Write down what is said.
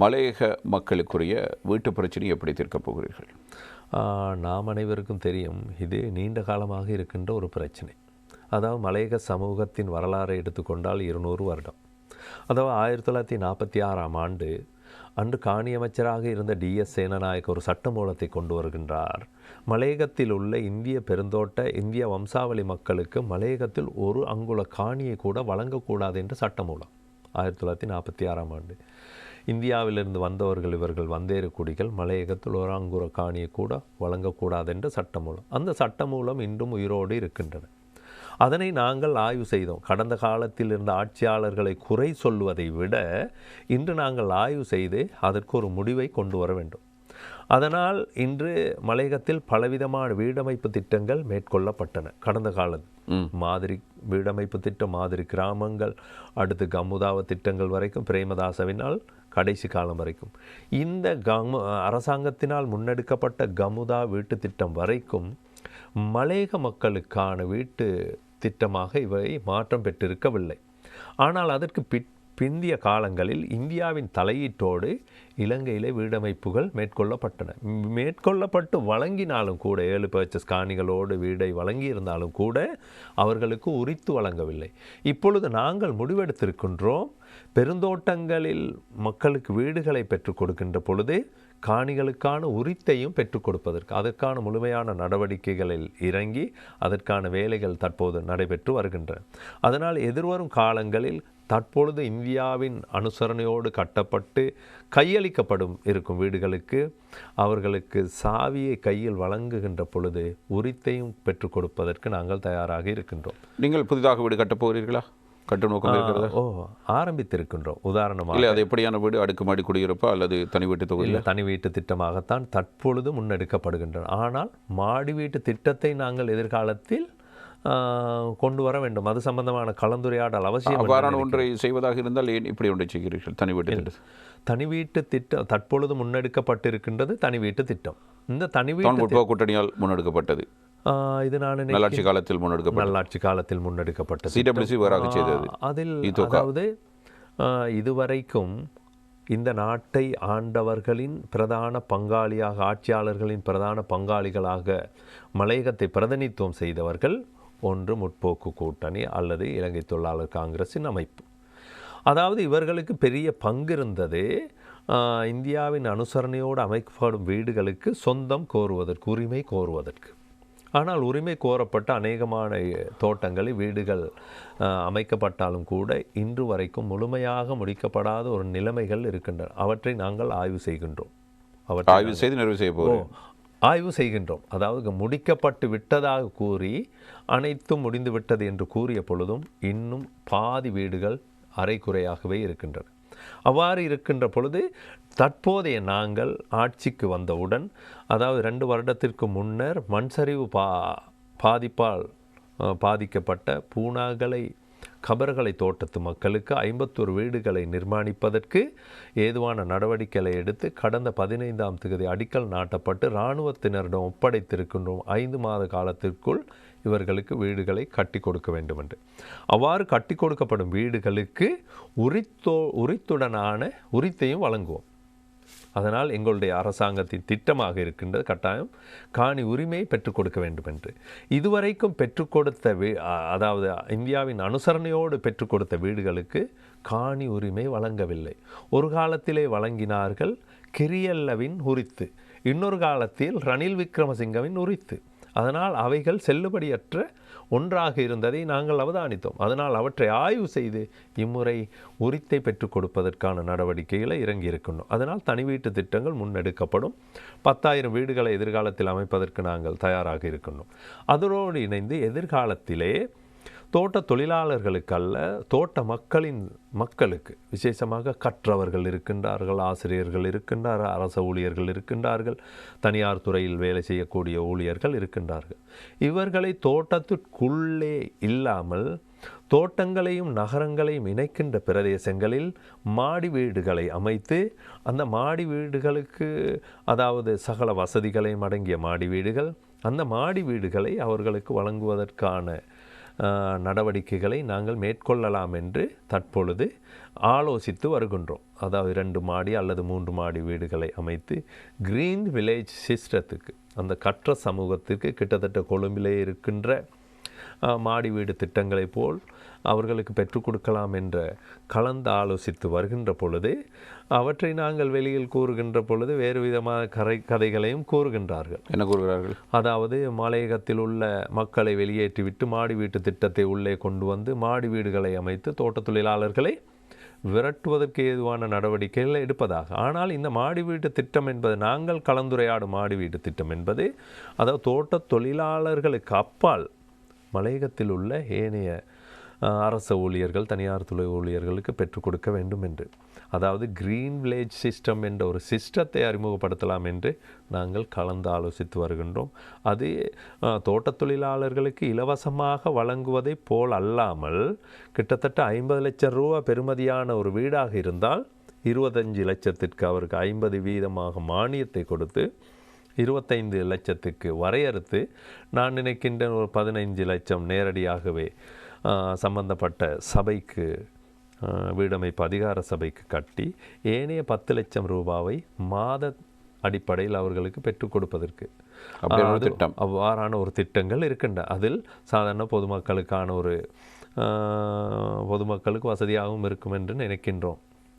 மலையக மக்களுக்குரிய வீட்டு பிரச்சனை எப்படி தீர்க்கப் போகிறீர்கள்? ஆஹ், நாம் அனைவருக்கும் தெரியும் இது நீண்ட காலமாக இருக்கின்ற ஒரு பிரச்சனை. அதாவது மலையக சமூகத்தின் வரலாறை எடுத்துக்கொண்டால் இருநூறு வருடம். அதாவது ஆயிரத்தி தொள்ளாயிரத்தி நாற்பத்தி ஆறாம் ஆண்டு அன்று காணி அமைச்சராக இருந்த டிஎஸ் சேனநாயக் ஒரு சட்டமூலத்தை கொண்டு வருகின்றார். மலையகத்தில் உள்ள இந்திய பெருந்தோட்ட இந்திய வம்சாவளி மக்களுக்கு மலையகத்தில் ஒரு அங்குல காணியை கூட வழங்கக்கூடாது என்று சட்டமூலம். ஆயிரத்தி தொள்ளாயிரத்தி நாற்பத்தி ஆறாம் ஆண்டு. இந்தியாவிலிருந்து வந்தவர்கள் இவர்கள் வந்தேறு குடிகள் மலையகத்தில் ஓராங்குர காணியை கூட வழங்கக்கூடாது என்ற சட்டமூலம். அந்த சட்டமூலம் இன்றும் உயிரோடு இருக்கின்றன. அதனை நாங்கள் ஆய்வு செய்தோம். கடந்த காலத்தில் இருந்த ஆட்சியாளர்களை குறை சொல்வதை விட இன்று நாங்கள் ஆய்வு செய்து அதற்கு ஒரு முடிவை கொண்டு வர வேண்டும். அதனால் இன்று மலையகத்தில் பலவிதமான வீடமைப்பு திட்டங்கள் மேற்கொள்ளப்பட்டன. கடந்த காலம் மாதிரி வீடமைப்பு திட்டம் மாதிரி கிராமங்கள் அடுத்து கமுதாவ திட்டங்கள் வரைக்கும் பிரேமதாசவினால் கடைசி காலம் வரைக்கும். இந்த கமு அரசாங்கத்தினால் முன்னெடுக்கப்பட்ட கமுதா வீட்டு திட்டம் வரைக்கும் மலையக மக்களுக்கான வீட்டு திட்டமாக இவை மாற்றம் பெற்றிருக்கவில்லை. ஆனால் அதற்கு பிட் பிந்திய காலங்களில் இந்தியாவின் தலையீட்டோடு இலங்கையிலே வீடமைப்புகள் மேற்கொள்ளப்பட்டன. மேற்கொள்ளப்பட்டு வழங்கினாலும் கூட ஏழு பர்ச்சஸ் காணிகளோடு வீடை வழங்கியிருந்தாலும் கூட அவர்களுக்கு உரித்து வழங்கவில்லை. இப்பொழுது நாங்கள் முடிவெடுத்திருக்கின்றோம் பெருந்தோட்டங்களில் மக்களுக்கு வீடுகளை பெற்றுக் கொடுக்கின்ற பொழுது காணிகளுக்கான உரித்தையும் பெற்றுக் கொடுப்பதற்கு அதற்கான முழுமையான நடவடிக்கைகளில் இறங்கி அதற்கான வேலைகள் தற்போது நடைபெற்று வருகின்றன. அதனால் எதிர்வரும் காலங்களில் தற்பொழுது இந்தியாவின் அனுசரணையோடு கட்டப்பட்டு கையளிக்கப்படும் இருக்கும் வீடுகளுக்கு அவர்களுக்கு சாவியை கையில் வழங்குகின்ற பொழுது உரித்தையும் பெற்றுக் கொடுப்பதற்கு நாங்கள் தயாராக இருக்கின்றோம். நீங்கள் புதிதாக வீடு கட்டப் போகிறீர்களா? கட்டும் நோக்கம் இருக்கிறதா? ஓ ஆரம்பித்திருக்கின்றோம். உதாரணமாக இல்லை அது எப்படியான வீடு? அடுக்குமாடி குடியிருப்பா அல்லது தனி வீட்டு தொகுதி இல்லை தனி வீட்டு திட்டமாகத்தான் தற்பொழுது முன்னெடுக்கப்படுகின்றன. ஆனால் மாடி வீட்டு திட்டத்தை நாங்கள் எதிர்காலத்தில் கொண்டு வர வேண்டும். அது சம்பந்தமான கலந்துரையாடல் அவசியம் அவ்வாறான ஒன்றை செய்வதாக இருந்தால் ஏன் இப்படி ஒன்றை செய்கிறீர்கள்? தனி வீட்டு தனி வீட்டு திட்டம் தற்பொழுது முன்னெடுக்கப்பட்டிருக்கின்றது தனி வீட்டு திட்டம். இந்த தனி வீட்டு கூட்டணியால் முன்னெடுக்கப்பட்டது. இது நான் நல்லாட்சி காலத்தில் முன்னெடுக்கப்பட்டது. நல்லாட்சி காலத்தில் முன்னெடுக்கப்பட்டது. சிடபிள்யூசி வேறாக செய்தது. ஆ, அதில். அதாவது இதுவரைக்கும் இந்த நாட்டை ஆண்டவர்களின் பிரதான பங்காளியாக ஆட்சியாளர்களின் பிரதான பங்காளிகளாக மலையகத்தை பிரதிநிதித்துவம் செய்தவர்கள் ஒன்று முற்போக்கு கூட்டணி அல்லது இலங்கை தொழிலாளர் காங்கிரஸின் அமைப்பு. அதாவது இவர்களுக்கு பெரிய பங்கு இருந்தது இந்தியாவின் அனுசரணையோடு அமைக்கப்படும் வீடுகளுக்கு சொந்தம் கோருவதற்கு உரிமை கோருவதற்கு. ஆனால் உரிமை கோரப்பட்ட அநேகமான தோட்டங்களில் வீடுகள் அமைக்கப்பட்டாலும் கூட இன்று வரைக்கும் முழுமையாக முடிக்கப்படாத ஒரு நிலைமைகள் இருக்கின்றன. அவற்றை நாங்கள் ஆய்வு செய்கின்றோம். அவற்றை ஆய்வு செய்து நிறைவு செய்ய போகிறேன் ஆய்வு செய்கின்றோம். அதாவது முடிக்கப்பட்டு விட்டதாக கூறி அனைத்தும் முடிந்து விட்டது என்று கூறிய பொழுதும் இன்னும் பாதி வீடுகள் அரைக்குறையாகவே இருக்கின்றன. அவ்வாறு இருக்கின்ற பொழுது தற்போதைய நாங்கள் ஆட்சிக்கு வந்தவுடன் அதாவது ரெண்டு வருடத்திற்கு முன்னர் மண்சரிவு பா பாதிப்பால் பாதிக்கப்பட்ட பூனாகலை கபர்களை தோட்டத்து மக்களுக்கு ஐம்பத்தொரு வீடுகளை நிர்மாணிப்பதற்கு ஏதுவான நடவடிக்கைகளை எடுத்து கடந்த பதினைந்தாம் தேதி அடிக்கல் நாட்டப்பட்டு இராணுவத்தினரிடம் ஒப்படைத்திருக்கின்றோம். ஐந்து மாத காலத்திற்குள் இவர்களுக்கு வீடுகளை கட்டி கொடுக்க வேண்டும் என்று அவ்வாறு கட்டி கொடுக்கப்படும் வீடுகளுக்கு உரித்தோ உரித்துடனான உரித்தையும் வழங்குவோம். அதனால் எங்களுடைய அரசாங்கத்தின் திட்டமாக இருக்கின்றது கட்டாயம். காணி உரிமையை பெற்றுக் கொடுக்க வேண்டும் என்று. இதுவரைக்கும் பெற்றுக் கொடுத்த வீ அதாவது இந்தியாவின் அனுசரணையோடு பெற்றுக் கொடுத்த வீடுகளுக்கு காணி உரிமை வழங்கவில்லை. ஒரு காலத்திலே வழங்கினார்கள் கிரியல்லவின் உரித்து. இன்னொரு காலத்தில் ரணில் விக்ரமசிங்கவின் உரித்து. அதனால் அவைகள் செல்லுபடியற்ற ஒன்றாக இருந்ததை நாங்கள் அவதானித்தோம். அதனால் அவற்றை ஆய்வு செய்து இம்முறை உரித்தை பெற்றுக் கொடுப்பதற்கான நடவடிக்கைகளை இறங்கியிருக்கணும் அதனால் தனி வீட்டு திட்டங்கள் முன்னெடுக்கப்படும். பத்தாயிரம் வீடுகளை எதிர்காலத்தில் அமைப்பதற்கு நாங்கள் தயாராக இருக்கணும் அதனோடு இணைந்து எதிர்காலத்திலே தோட்ட தொழிலாளர்களுக்கு அல்ல தோட்ட மக்களின் மக்களுக்கு விசேஷமாக கற்றவர்கள் இருக்கின்றார்கள் ஆசிரியர்கள் இருக்கின்றார்கள் அரச ஊழியர்கள் இருக்கின்றார்கள் தனியார் துறையில் வேலை செய்யக்கூடிய ஊழியர்கள் இருக்கின்றார்கள். இவர்களை தோட்டத்திற்குள்ளே இல்லாமல் தோட்டங்களையும் நகரங்களையும் இணைக்கின்ற பிரதேசங்களில் மாடி வீடுகளை அமைத்து அந்த மாடி வீடுகளுக்கு அதாவது சகல வசதிகளையும் அடங்கிய மாடி வீடுகள் அந்த மாடி வீடுகளை அவர்களுக்கு வழங்குவதற்கான நடவடிக்கைகளை நாங்கள் மேற்கொள்ளலாம் என்று தற்பொழுது ஆலோசித்து வருகின்றோம். அதாவது இரண்டு மாடி அல்லது மூன்று மாடி வீடுகளை அமைத்து க்ரீன் வில்லேஜ் சிஸ்டத்துக்கு அந்த கற்ற சமூகத்திற்கு கிட்டத்தட்ட கொழும்பிலே இருக்கின்ற மாடி வீடு திட்டங்களைப் போல் அவர்களுக்கு பெற்றுக் கொடுக்கலாம் என்ற கலந்து ஆலோசித்து வருகின்ற பொழுது அவற்றை நாங்கள் வெளியில் கூறுகின்ற பொழுது வேறு விதமான கரை கதைகளையும் கூறுகின்றார்கள். என்ன கூறுகிறார்கள்? அதாவது மலையகத்தில் உள்ள மக்களை வெளியேற்றிவிட்டு மாடி வீட்டு திட்டத்தை உள்ளே கொண்டு வந்து மாடி வீடுகளை அமைத்து தோட்டத் தொழிலாளர்களை விரட்டுவதற்கு ஏதுவான நடவடிக்கைகளை எடுப்பதாக. ஆனால் இந்த மாடி வீட்டு திட்டம் என்பது நாங்கள் கலந்துரையாடும் மாடி வீட்டு திட்டம் என்பது அதாவது தோட்டத் தொழிலாளர்களுக்கு அப்பால் மலையகத்தில் உள்ள ஏனைய அரச ஊழியர்கள் தனியார் துறை ஊழியர்களுக்கு பெற்றுக் கொடுக்க வேண்டும் என்று. அதாவது கிரீன் வில்லேஜ் சிஸ்டம் என்ற ஒரு சிஸ்டத்தை அறிமுகப்படுத்தலாம் என்று நாங்கள் கலந்து ஆலோசித்து வருகின்றோம். அது தோட்ட தோட்டத் தொழிலாளர்களுக்கு இலவசமாக வழங்குவதைப் போல் அல்லாமல் கிட்டத்தட்ட ஐம்பது லட்சம் ரூபா பெறுமதியான ஒரு வீடாக இருந்தால் இருபத்தஞ்சு லட்சத்திற்கு அவருக்கு ஐம்பது வீதமாக மானியத்தை கொடுத்து இருபத்தைந்து லட்சத்துக்கு வரையறுத்து நான் நினைக்கின்ற ஒரு பதினைஞ்சு லட்சம் நேரடியாகவே சம்பந்தப்பட்ட சபைக்கு வீடமைப்பு அதிகார சபைக்கு கட்டி ஏனைய பத்து லட்சம் ரூபாவை மாத அடிப்படையில் அவர்களுக்கு பெற்றுக் கொடுப்பதற்கு. திட்டம். அவ்வாறான ஒரு திட்டங்கள் இருக்கின்றன அதில் சாதாரண பொதுமக்களுக்கான ஒரு பொதுமக்களுக்கு வசதியாகவும் இருக்கும் என்று நினைக்கின்றோம்.